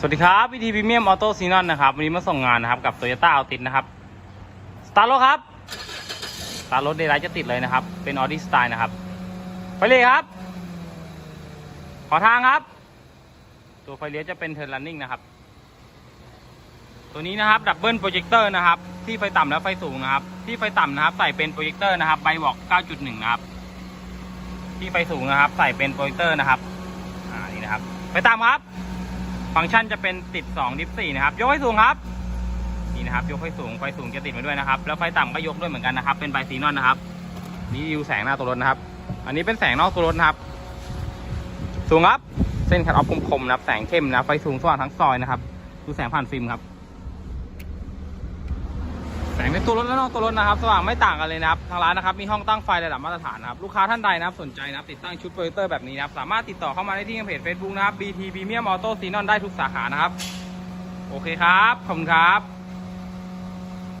สวัสดีครับวิธีพรีเมียมออโต้ซีนอนนะครับวันนี้มาส่งงานนะครับกับโตโยต้าเอาติดนะครับสตาร์รถครับสตาร์รถเดย์ไลท์จะติดเลยนะครับ เป็นออดี้สไตล์นะครับไฟเลี้ยครับ ขอทางครับ ตัวไฟเลี้ยวจะเป็นเทิร์นลันนิ่งนะครับ ตัวนี้นะครับดับเบิลโปรเจคเตอร์นะครับ ที่ไฟต่ำและไฟสูงนะครับ ที่ไฟต่ำนะครับ ใส่เป็นโปรเจคเตอร์นะครับไบวอก9.1 นะครับ ที่ไฟสูงนะครับ ใส่เป็นโปรเจคเตอร์นะครับอ่านี่นะครับ ไฟต่ำครับ ฟังก์ชันจะเป็นติด2ดิฟ4นะครับ ยกให้สูงครับ นี่นะครับ ยกให้สูง ไฟสูงจะติดมาด้วยนะครับ แล้วไฟต่ำก็ยกด้วยเหมือนกันนะครับ เป็นไบซีนอนนะครับ นี่ยูแสงหน้าตัวรถนะครับ อันนี้เป็นแสงนอกตัวรถนะครับ สูงครับ เส้นคัดออฟคมๆนะครับ แสงเข้มนะ ไฟสูงสว่างทั้งซอยนะครับ ดูแสงผ่านฟิล์มครับ แสงในตัวรถและนอกตัวรถนะครับ สว่างไม่ต่างกันเลยนะครับ ทางร้านนะครับ มีห้องตั้งไฟระดับมาตรฐานนะครับ ลูกค้าท่านใดนะครับ สนใจนะครับ ติดตั้งชุดโปรเจคเตอร์แบบนี้นะครับ สามารถติดต่อเข้ามาได้ที่เพจ Facebook นะครับ BT Premium Auto Xenon ได้ทุกสาขานะครับ โอเคครับ ขอบคุณครับ